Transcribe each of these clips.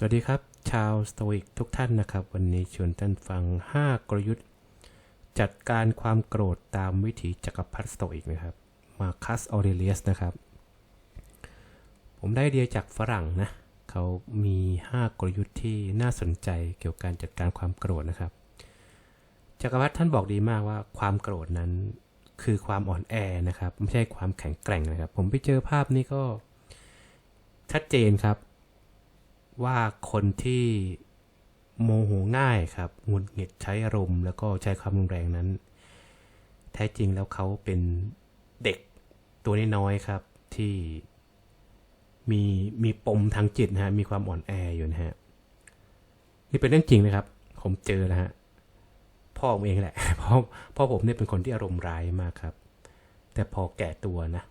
สวัสดีครับ ชาวสโตอิกทุกท่านนะครับ วันนี้ชวนท่านฟัง 5 กลยุทธ์ จัดการความโกรธตามวิถีจักรพรรดิสโตอิกนะครับ มาคัสออเรเลียสนะครับ ผมได้เดียจากฝรั่งนะ เขามี 5 กลยุทธ์ที่น่าสนใจเกี่ยวกับการจัดการความโกรธนะครับ จักรพรรดิท่านบอกดีมากว่าความโกรธนั้นคือความอ่อนแอนะครับ ไม่ใช่ความแข็งแกร่งนะครับ ผมไปเจอภาพนี้ก็ชัดเจนครับ ว่าคนที่โมโหง่ายครับหงุดหงิดใช้อารมณ์แล้วก็ใช้ความรุนแรงนั้น แท้จริงแล้วเขาเป็นเด็กตัวน้อยๆครับที่มีมีปมทางจิตนะฮะมีความอ่อนแออยู่นะฮะนี่เป็นเรื่องจริงนะครับ ผมเจอแล้วฮะพ่อผมเองแหละพราะพ่อผมเนี่ยเป็นคนที่อารมณ์ร้ายมากครับ แต่พอแก่ตัวนะ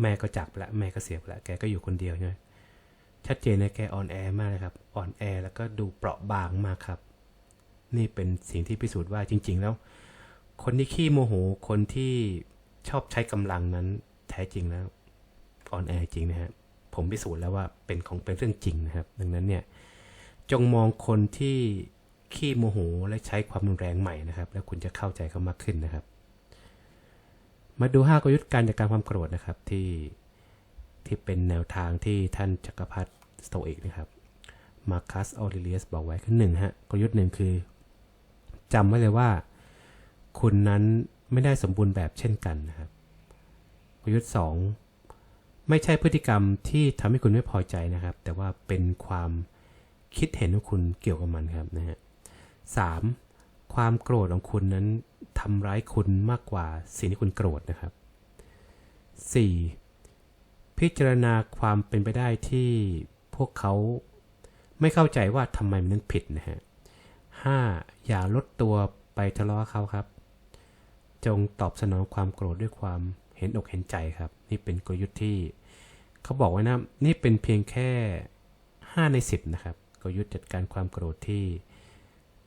แม่ก็จากไปละแม่ก็เสียไปละแกก็อยู่คนเดียวใช่ไหม ชัดเจนนะแกอ่อนแอมากเลยครับ อ่อนแอแล้วก็ดูเปราะบางมากครับ นี่เป็นสิ่งที่พิสูจน์ว่าจริง ๆ แล้ว คนที่ขี้โมโห คนที่ชอบใช้กำลังนั้นแท้จริงแล้วอ่อนแอจริงนะฮะผมพิสูจน์แล้วว่าเป็นของเป็นเรื่องจริงนะครับ ดังนั้นเนี่ยจงมองคนที่ขี้โมโหและใช้ความรุนแรงใหม่นะครับ แล้วคุณจะเข้าใจเขามากขึ้นนะครับ มาดู5กลยุทธ์การจัดการความโกรธนะครับที่ ที่เป็นแนวทางที่ท่านจักรพรรดิสโตเอกนะครับมาคัสออริเลียสบอกไว้คือหนึ่งฮะกลยุทธ์หนึ่งคือจำไว้เลยว่า คุณนั้นไม่ได้สมบูรณ์แบบเช่นกันนะครับกลยุทธ์สองไม่ใช่พฤติกรรมที่ทำให้คุณไม่พอใจนะครับ แต่ว่าเป็นความคิดเห็นของคุณเกี่ยวกับมันครับนะฮะสามความโกรธของคุณนั้นทำร้ายคุณมากกว่าสิ่งที่คุณโกรธนะครับสี่ พิจารณาความเป็นไปได้ที่พวกเขาไม่เข้าใจว่าทำไมมันถึงผิดนะฮะห้าอย่าลดตัวไปทะเลาะเขาครับ จงตอบสนองความโกรธด้วยความเห็นอกเห็นใจครับ นี่เป็นกลยุทธ์ที่ เขาบอกไว้นะ นี่เป็นเพียงแค่ 5 ใน 10 นะครับ กลยุทธ์จัดการความโกรธที่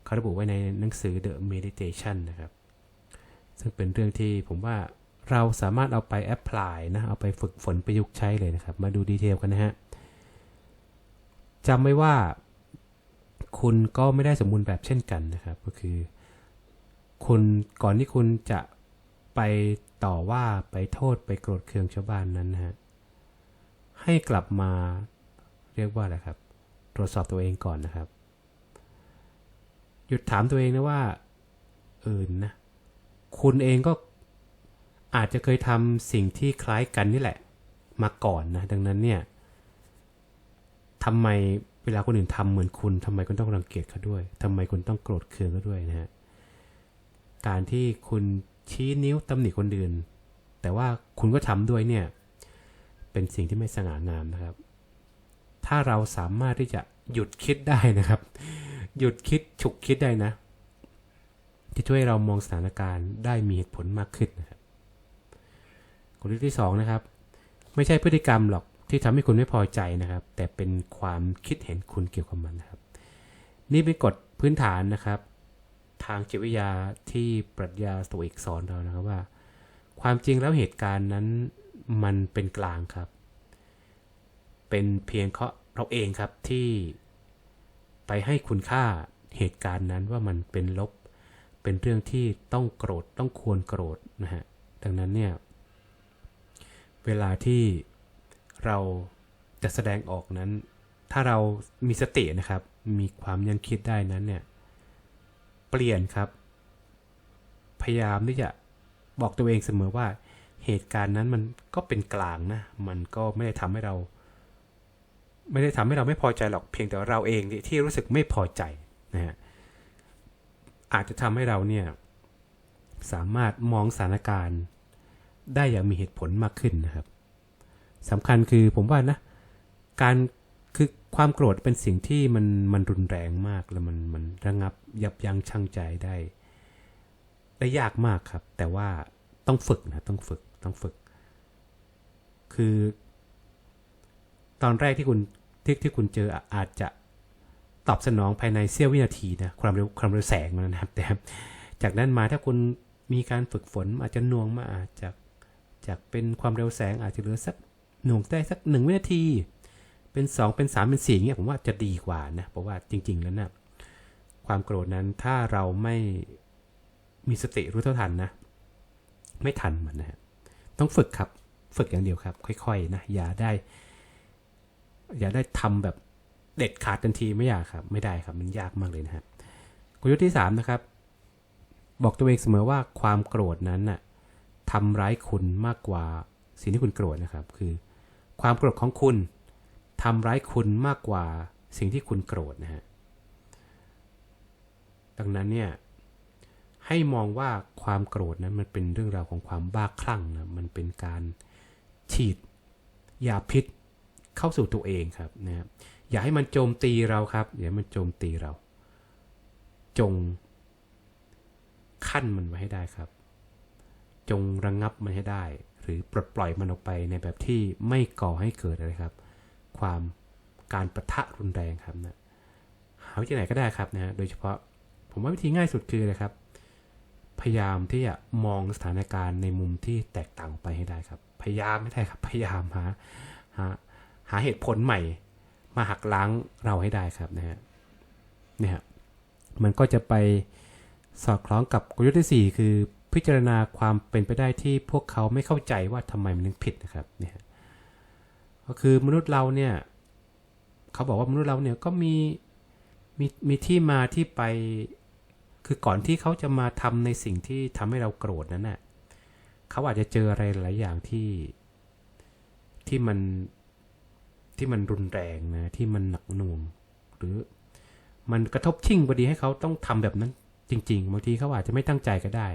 เขาระบุไว้ในหนังสือ The Meditation นะครับ ซึ่งเป็นเรื่องที่ผมว่า เราสามารถเอาไปแอพพลายนะ เอาไปฝึกฝนประยุกต์ใช้เลยนะครับ มาดูดีเทลกันนะฮะจำไว้ว่าคุณก็ไม่ได้สมบูรณ์แบบเช่นกันนะครับ ก็คือ คุณก่อนที่คุณจะไปต่อว่าไปโทษไปโกรธเคืองชาวบ้านนั้นนะฮะให้กลับมาเรียกว่าอะไรครับ ตรวจสอบตัวเองก่อนนะครับ หยุดถามตัวเองนะว่าเออนะ คุณเองก็ อาจจะเคยทำสิ่งที่คล้ายกันนี่แหละ มาก่อนนะ ดังนั้นเนี่ยทำไมเวลาคนอื่นทำเหมือนคุณทำไมคุณต้องรังเกียจเขาด้วยทำไมคุณต้องโกรธเคืองเขาด้วยนะฮะการที่คุณชี้นิ้วตำหนิคนอื่น แต่ว่าคุณก็ทำด้วยเนี่ย เป็นสิ่งที่ไม่สง่างามนะครับ ถ้าเราสามารถที่จะหยุดคิดได้นะครับ หยุดคิดฉุกคิดได้นะจะช่วยเรามองสถานการณ์ได้มีเหตุผลมากขึ้นนะครับ กลยุทธ์ที่2นะครับ ไม่ใช่พฤติกรรมหรอกที่ทำให้คุณไม่พอใจนะครับ แต่เป็นความคิดเห็นคุณเกี่ยวกับมันนะครับ นี่เป็นกฎพื้นฐานนะครับ ทางจิตวิทยาที่ปรัชญาสโตอิกสอนเรานะครับว่า ความจริงแล้วเหตุการณ์นั้นมันเป็นกลางครับ เป็นเพียงเพราะเราเองครับที่ไปให้คุณค่าเหตุการณ์นั้นว่ามันเป็นลบ เป็นเรื่องที่ต้องโกรธต้องควรโกรธนะฮะดังนั้นเนี่ย เวลาที่เราจะแสดงออกนั้น ถ้าเรามีสตินะครับ มีความยังคิดได้นั้นเนี่ย เปลี่ยนครับ พยายามที่จะบอกตัวเองเสมอว่าเหตุการณ์นั้นมันก็เป็นกลางนะ มันก็ไม่ได้ทำให้เรา ไม่ได้ทำให้เราไม่พอใจหรอกเพียงแต่ว่าเราเองที่ที่รู้สึกไม่พอใจนะฮะอาจจะทำให้เราเนี่ยสามารถมองสถานการณ์ ได้อย่างมีเหตุผลมากขึ้นนะครับสำคัญคือผมว่านะการคือความโกรธเป็นสิ่งที่มันมันรุนแรงมากแล้วมันมันระงับยับยั้งชั่งใจได้ได้ยากมากครับ แต่ว่าต้องฝึกนะต้องฝึกต้องฝึก คือ ตอนแรกที่คุณที่ที่คุณเจออาจจะตอบสนองภายในเสี้ยววินาทีนะความเร็วความเร็วแสงมันนะครับแต่จากนั้นมาถ้าคุณมีการฝึกฝนอาจจะน่วงมาอาจจะ จากเป็นความเร็วแสงอาจจะเหลือสักหน่วงได้สักหนึ่งวินาที เป็นสองเป็นสามเป็นสี่เงี้ยผมว่าจะดีกว่านะ เพราะว่าจริง ๆ แล้วนะ่ะความโกรธนั้นถ้าเราไม่มีสติรู้เท่าทันนะ ไม่ทันมันนะฮะต้องฝึกครับ ฝึกอย่างเดียวครับ ค่อยๆนะ อย่าได้ อย่าได้ทำแบบเด็ดขาดทันทีไม่อยากครับ ไม่ได้ครับ มันยากมากเลยนะฮะกลยุทธ์ที่สามนะครับ บอกตัวเองเสมอว่าความโกรธนั้นน่ะ ทำร้ายคุณมากกว่าสิ่งที่คุณโกรธนะครับ คือ ความโกรธของคุณทำร้ายคุณมากกว่าสิ่งที่คุณโกรธนะฮะดังนั้นเนี่ยให้มองว่าความโกรธนั้นมันเป็นเรื่องราวของความบ้าคลั่งนะมันเป็นการฉีดยาพิษเข้าสู่ตัวเองครับนะอย่าให้มันโจมตีเราครับอย่าให้มันโจมตีเรา จงขั้นมันไว้ให้ได้ครับ จงระงงับมันให้ได้ หรือปลดปล่อยมันออกไปในแบบที่ไม่ก่อให้เกิดอะไรครับ ความการประทะรุนแรงครับนะหาวิธีไหนก็ได้ครับนะโดยเฉพาะผมว่าวิธีง่ายสุดคืออะไรครับ พยายามที่จะมองสถานการณ์ในมุมที่แตกต่างไปให้ได้ครับ พยายามไม่ได้ครับ พยายามหาหาหาเหตุผลใหม่ มาหักล้างเราให้ได้ครับนะฮะเนี่ยมันก็จะไปสอดคล้องกับกลยุทธ์ที่ 4 คือ พิจารณาความเป็นไปได้ที่พวกเขาไม่เข้าใจว่าทำไมมันถึงผิดนะครับเนี่ยก็คือมนุษย์เราเนี่ยเขาบอกว่ามนุษย์เราเนี่ยก็มีมีมีที่มาที่ไป คือก่อนที่เขาจะมาทำในสิ่งที่ทำให้เราโกรธนั้นน่ะเขาอาจจะเจออะไรหลายอย่างที่ที่มันที่มันรุนแรงนะที่มันหนักหน่วงหรือมันกระทบชิ่งพอดีให้เขาต้องทำแบบนั้นจริงๆบางทีเขาอาจจะไม่ตั้งใจก็ได้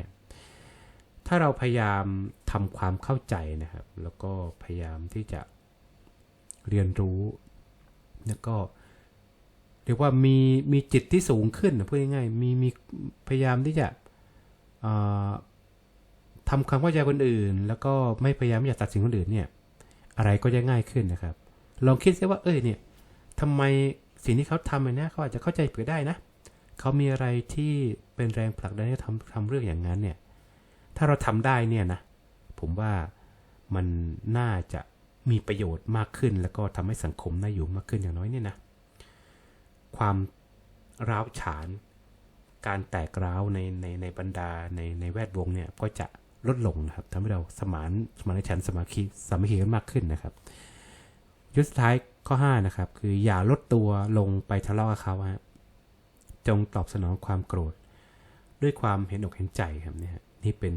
ถ้าเราพยายามทำความเข้าใจนะครับ แล้วก็พยายามที่จะเรียนรู้ แล้วก็เรียกว่ามีมีจิตที่สูงขึ้นนะพูดง่ายๆมีมีพยายามที่จะทำความเข้าใจคนอื่น แล้วก็ไม่พยายามอยากตัดสินคนอื่นเนี่ย อะไรก็จะง่ายขึ้นนะครับ ลองคิดซิว่าเอ้ยเนี่ยทำไมสิ่งที่เขาทำเนี่ยเขาอาจจะเข้าใจผิดได้นะ เขามีอะไรที่เป็นแรงผลักดันให้ทำทำเรื่องอย่างนั้นเนี่ย ถ้าเราทำได้เนี่ยนะ ผมว่ามันน่าจะมีประโยชน์มากขึ้น แล้วก็ทำให้สังคมน่าอยู่มากขึ้นอย่างน้อยเนี่ยนะ ความร้าวฉาน การแตกร้าวในในในบรรดาในในแวดวงเนี่ยก็จะลดลงนะครับทำให้เราสมานสมานฉันสมาคีสามัคคีกันมากขึ้นนะครับยุดสุดท้ายข้อ5นะครับ คืออย่าลดตัวลงไปทะเลาะกับเขาฮะจงตอบสนองความโกรธ ด้วยความเห็นอกเห็นใจครับเนี่ยนี่เป็น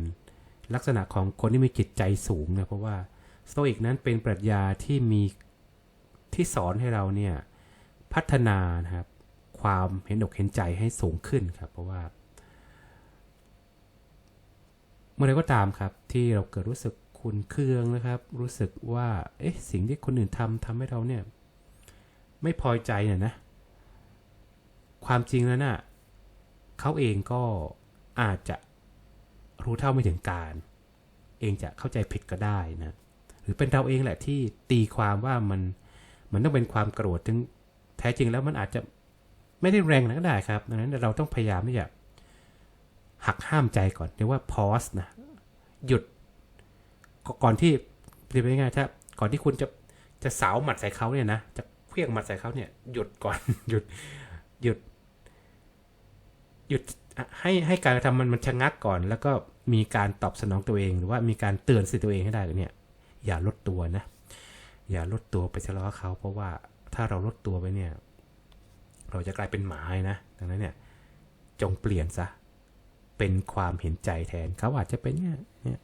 ลักษณะของคนที่มีจิตใจสูงนะเพราะว่าสโตอิกนั้นเป็นปรัชญาที่มีที่สอนให้เราเนี่ยพัฒนานะครับความเห็นอกเห็นใจให้สูงขึ้นครับ เพราะว่า เมื่อไรก็ตามครับ ที่เราเกิดรู้สึกขุนเคืองนะครับ รู้สึกว่าเอ๊ะสิ่งที่คนอื่นทำทำให้เราเนี่ย ไม่พอใจเนี่ยนะ ความจริงแล้วนะ่ะ เขาเองก็อาจจะรู้เท่าไม่ถึงการ เองจะเข้าใจผิดก็ได้นะหรือเป็นเราเองแหละที่ตีความว่ามันมันต้องเป็นความโกรธถึงแท้จริงแล้วมันอาจจะไม่ได้แรงนะก็ได้ครับดังนั้นเราต้องพยายามที่จะหักห้ามใจก่อนเรียกว่า pause นะหยุดก่อนที่เรียกง่ายๆถ้าก่อนที่คุณจะจะสาวหมัดใส่เขาเนี่ยนะจะเพี้ยงหมัดใส่เขาเนี่ยหยุดก่อนหยุดหยุด หยุดให้ให้การกระทำมันมันชะงักก่อน แล้วก็มีการตอบสนองตัวเอง หรือว่ามีการเตือนสิตัวเองให้ได้เลยเนี่ย อย่าลดตัวนะ อย่าลดตัวไปทะเลาะเขาเพราะว่าถ้าเราลดตัวไปเนี่ย เราจะกลายเป็นหมานะดังนั้นเนี่ย จงเปลี่ยนซะเป็นความเห็นใจแทนเขาอาจจะเป็นเนี่ยเนี่ย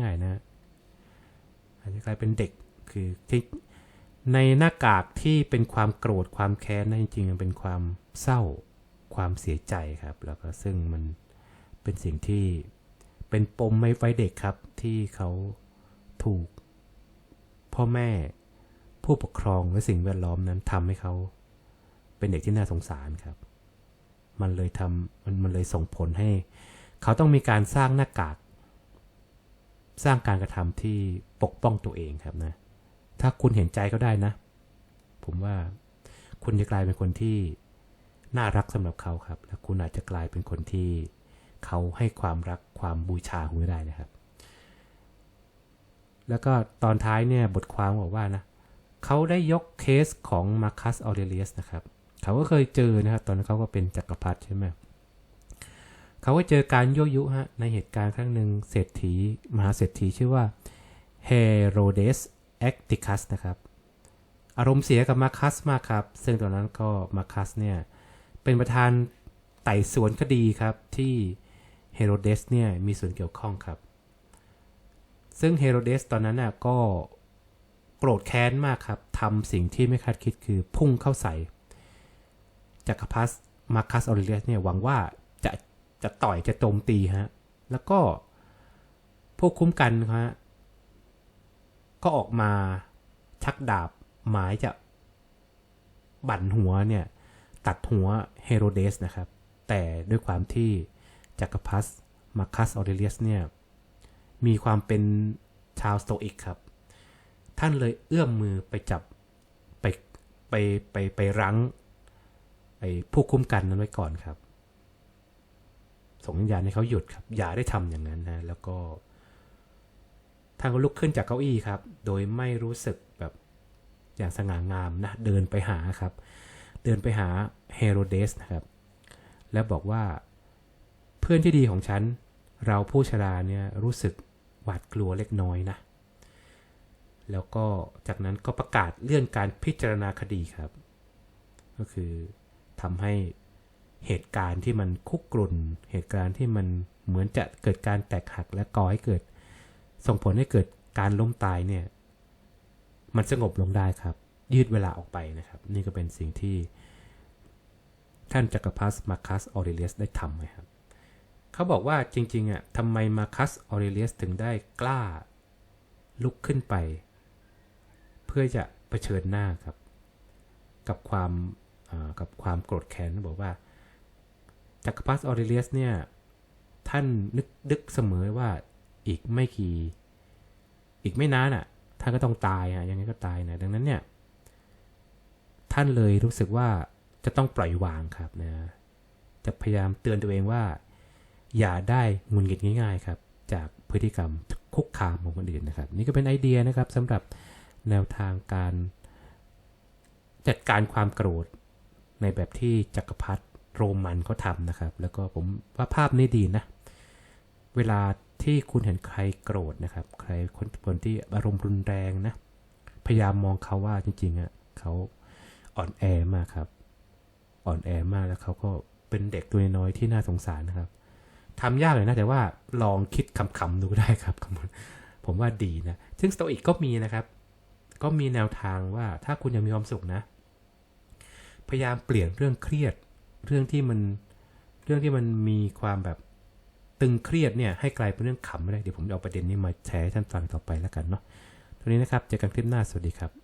ง่าย ๆ นะอาจจะกลายเป็นเด็กคือที่ในหน้ากากที่เป็นความโกรธความแค้นนั่นจริงๆมันเป็นความเศร้า ความเสียใจครับ แล้วก็ซึ่งมันเป็นสิ่งที่เป็นปมไม่ไฟเด็กครับที่เขาถูกพ่อแม่ผู้ปกครองและสิ่งแวดล้อมนั้นทำให้เขาเป็นเด็กที่น่าสงสารครับ มันเลยทำมันมันเลยส่งผลให้ เขาต้องมีการสร้างหน้ากาก สร้างการกระทำที่ปกป้องตัวเองครับนะ ถ้าคุณเห็นใจก็ได้นะ ผมว่าคุณจะกลายเป็นคนที่ น่ารักสำหรับเขาครับ และคุณอาจจะกลายเป็นคนที่เขาให้ความรักความบูชาคุณได้นะครับ แล้วก็ตอนท้ายเนี่ยบทความบอกว่านะเขาได้ยกเคสของมาคัสออเรเลียสนะครับ เขาก็เคยเจอนะครับ ตอนนั้นเขาก็เป็นจักรพรรดิใช่ไหมเขาก็เจอการยั่วยุฮะในเหตุการณ์ครั้งหนึ่งเศรษฐีมหาเศรษฐีชื่อว่าเฮโรเดสแอคติคัสนะครับ อารมณ์เสียกับมาคัสมากครับ ซึ่งตอนนั้นก็มาคัสเนี่ย เป็นประธานไต่สวนคดีครับที่เฮโรเดสเนี่ยมีส่วนเกี่ยวข้องครับ ซึ่งเฮโรเดสตอนนั้นน่ะก็โกรธแค้นมากครับทำสิ่งที่ไม่คาดคิดคือพุ่งเข้าใส่จักรพรรดิมาคัสออเรเลียสเนี่ยหวังว่าจะจะต่อยจะโจมตีฮะ แล้วก็พวกคุ้มกันฮะก็ออกมาชักดาบหมายจะบั่นหัวเนี่ย ตัดหัวเฮโรเดสนะครับ แต่ด้วยความที่จักรพรรดิมาคัสออเรเลียสเนี่ย มีความเป็นชาวสโตอิกครับ ท่านเลยเอื้อมมือไปจับไปไปไปไปรั้งไอ้ผู้คุ้มกันนั้นไว้ก่อนครับ ส่งสัญญาณให้เขาหยุดครับ อย่าได้ทำอย่างนั้นนะ แล้วก็ท่านก็ลุกขึ้นจากเก้าอี้ครับ โดยไม่รู้สึกแบบอย่างสง่างามนะ เดินไปหาครับ เดินไปหาเฮโรเดสนะครับ แล้วบอกว่าเพื่อนที่ดีของฉัน เราผู้ชราเนี่ยรู้สึกหวาดกลัวเล็กน้อยนะ แล้วก็จากนั้นก็ประกาศเลื่อนการพิจารณาคดีครับ ก็คือทำให้เหตุการณ์ที่มันคุกกรุ่น เหตุการณ์ที่มันเหมือนจะเกิดการแตกหักและก่อให้เกิด ส่งผลให้เกิดการล้มตายเนี่ย มันสงบลงได้ครับ ยืดเวลาออกไปนะครับ นี่ก็เป็นสิ่งที่ ท่านจักรพรรดิมาคัสออเรเลียสได้ทำไว้ครับเขาบอกว่าจริงๆอะทำไมมาคัสออเรเลียสถึงได้กล้าลุกขึ้นไป เพื่อจะเผชิญหน้าครับ กับความกับความโกรธแค้นบอกว่าจักรพรรดิออเรเลียสเนี่ยท่านนึกดึกเสมอว่าอีกไม่กี่ อีกไม่นานอะท่านก็ต้องตายอะยังไงก็ตายนะดังนั้นเนี่ย ท่านเลยรู้สึกว่าจะต้องปล่อยวางครับนะจะพยายามเตือนตัวเองว่า อย่าได้หงุนงิดง่าย ๆ ครับ จากพฤติกรรมคุกคามของคนอื่นนะครับ นี่ก็เป็นไอเดียนะครับสำหรับแนวทางการจัดการความโกรธในแบบที่จักรพรรดิโรมันเขาทำนะครับ แล้วก็ผมว่าภาพนี้ดีนะ เวลาที่คุณเห็นใครโกรธนะครับ ใครคนคนที่อารมณ์รุนแรงนะ พยายามมองเขาว่าจริงๆอะเขา อ่อนแอมากครับ อ่อนแอมากแล้วเขาก็เป็นเด็กตัวน้อยที่น่าสงสารนะครับทำยากเลยนะแต่ว่าลองคิดคำๆดูได้ครับผมว่าดีนะ ซึ่งสโตอิกก็มีนะครับ ก็มีแนวทางว่าถ้าคุณยังมีความสุขนะ พยายามเปลี่ยนเรื่องเครียด เรื่องที่มันเรื่องที่มันมีความแบบตึงเครียดเนี่ยให้กลายเป็นเรื่องขำไม่ได้เดี๋ยวผมจะเอาประเด็นนี้มาแชร์ให้ท่านฟังต่อไปแล้วกันเนาะตรงนี้นะครับเจอกันคลิปหน้าสวัสดีครับ